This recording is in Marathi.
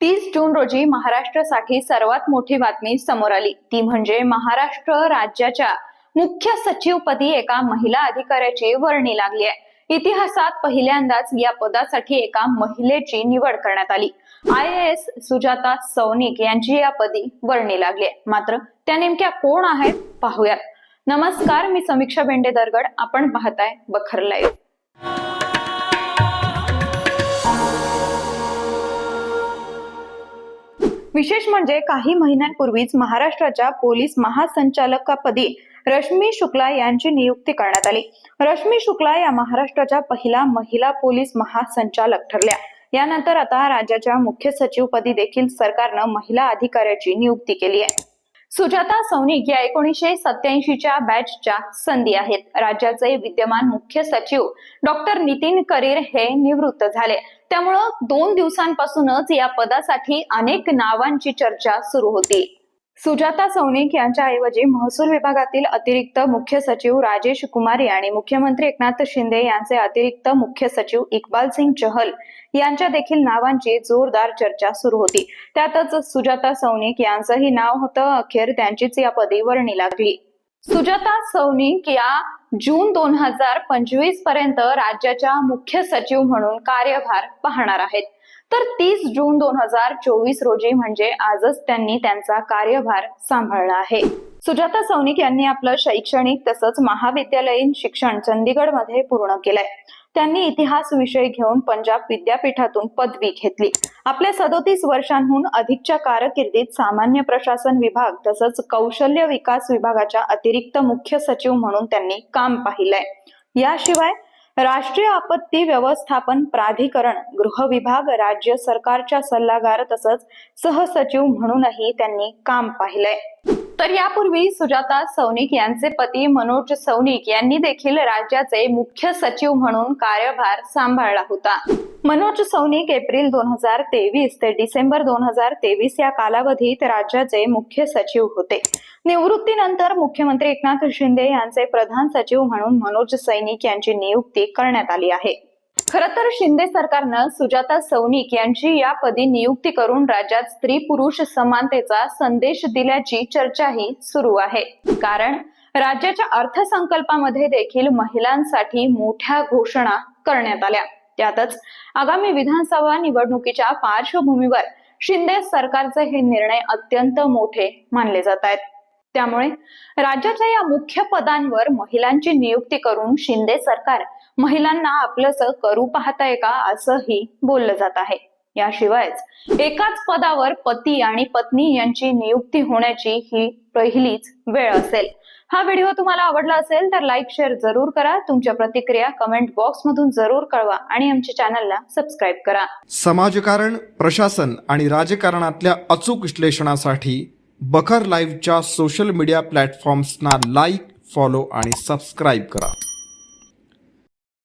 तीस जून रोजी महाराष्ट्रासाठी सर्वात मोठी बातमी समोर आली. ती म्हणजे महाराष्ट्र राज्याच्या मुख्य सचिवपदी एका महिला अधिकाऱ्याची वर्णी लागली आहे. इतिहासात पहिल्यांदाच या पदासाठी एका महिलेची निवड करण्यात आली. आय एस सुजाता सौनिक यांची या पदी वर्णी लागली आहे. मात्र त्या नेमक्या कोण आहेत? पाहूयात. नमस्कार मी समीक्षा बेंडे दरगड. आपण पाहताय बखर लाईव्ह. विशेष म्हणजे काही महिन्यांपूर्वीच महाराष्ट्राच्या पोलीस महासंचालकापदी रश्मी शुक्ला यांची नियुक्ती करण्यात आली. रश्मी शुक्ला या महाराष्ट्राच्या पहिला महिला पोलीस महासंचालक ठरल्या. यानंतर आता राज्याच्या मुख्य सचिवपदी देखील सरकारनं महिला अधिकाऱ्याची नियुक्ती केली आहे. सुजाता सौनिक या एकोणीसशे सत्याऐंशीच्या बॅचच्या संधी आहेत. राज्याचे विद्यमान मुख्य सचिव डॉक्टर नितीन करीर हे निवृत्त झाले. त्यामुळं दोन दिवसांपासूनच या पदासाठी अनेक नावांची चर्चा सुरू होती. सुजाता सौनिक यांच्या ऐवजी महसूल विभागातील अतिरिक्त मुख्य सचिव राजेश कुमारी आणि मुख्यमंत्री एकनाथ शिंदे यांचे अतिरिक्त मुख्य सचिव इक्बाल सिंग चहल यांच्या देखील नावांची जोरदार चर्चा सुरू होती. त्यातच सुजाता सौनिक यांचंही नाव होतं. अखेर त्यांचीच या पदी वर्णी लागली. सुजाता सौनिक या जून दोन हजार पंचवीसपर्यंत राज्याच्या मुख्य सचिव म्हणून कार्यभार पाहणार आहेत. तर तीस जून दोन हजार चोवीस रोजी म्हणजे आजच त्यांनी त्यांचा कार्यभार सांभाळला आहे. सुजाता सौनिक यांनी आपलं शैक्षणिक तसंच महाविद्यालयीन शिक्षण चंदीगडमध्ये पूर्ण केलंय. त्यांनी इतिहास विषय घेऊन पंजाब विद्यापीठातून पदवी घेतली. आपल्या सदोतीस वर्षांहून अधिकच्या कारकिर्दीत सामान्य प्रशासन विभाग तसंच कौशल्य विकास विभागाच्या अतिरिक्त मुख्य सचिव म्हणून त्यांनी काम पाहिलंय. याशिवाय राष्ट्रीय आपत्ती व्यवस्थापन प्राधिकरण गृह विभाग राज्य सरकारच्या सल्लागार तसंच सहसचिव म्हणूनही त्यांनी काम पाहिलंय. तर यापूर्वी सुजाता सौनिक यांचे पती मनोज सौनिक यांनी देखील राज्याचे मुख्य सचिव म्हणून कार्यभार सांभाळला होता. मनोज सौनिक एप्रिल दोन हजार तेवीस ते डिसेंबर दोन हजार तेवीस या कालावधीत राज्याचे मुख्य सचिव होते. निवृत्तीनंतर मुख्यमंत्री एकनाथ शिंदे यांचे प्रधान सचिव म्हणून मनोज सैनिक यांची नियुक्ती करण्यात आली आहे. खर तर शिंदे सरकारनं सुजाता सौनिक यांची या पदी नियुक्ती करून राज्यात स्त्री पुरुष समानतेचा संदेश दिल्याची चर्चाही सुरू आहे. कारण राज्याच्या अर्थसंकल्पामध्ये देखील महिलांसाठी मोठ्या घोषणा करण्यात आल्या. त्यातच आगामी विधानसभा निवडणुकीच्या पार्श्वभूमीवर शिंदे सरकारचे हे निर्णय अत्यंत मोठे मानले जात आहेत. त्यामुळे राज्याच्या या मुख्य पदांवर महिलांची नियुक्ती करून शिंदे सरकार महिलांना आपलंस करू पाहताय का असंही बोललं जात आहे. याशिवायच एकाच पदावर पती आणि पत्नी यांची नियुक्ती होण्याची ही पहिलीच वेळ असेल. हा व्हिडिओ तुम्हाला आवडला असेल तर लाईक शेअर जरूर करा. तुमच्या प्रतिक्रिया कमेंट बॉक्स मधून जरूर कळवा आणि आमच्या चॅनलला सबस्क्राईब करा. समाजकारण प्रशासन आणि राजकारणातल्या अचूक विश्लेषणासाठी बखर लाईव्हच्या सोशल मीडिया प्लॅटफॉर्म्सना लाईक फॉलो आणि सबस्क्राईब करा.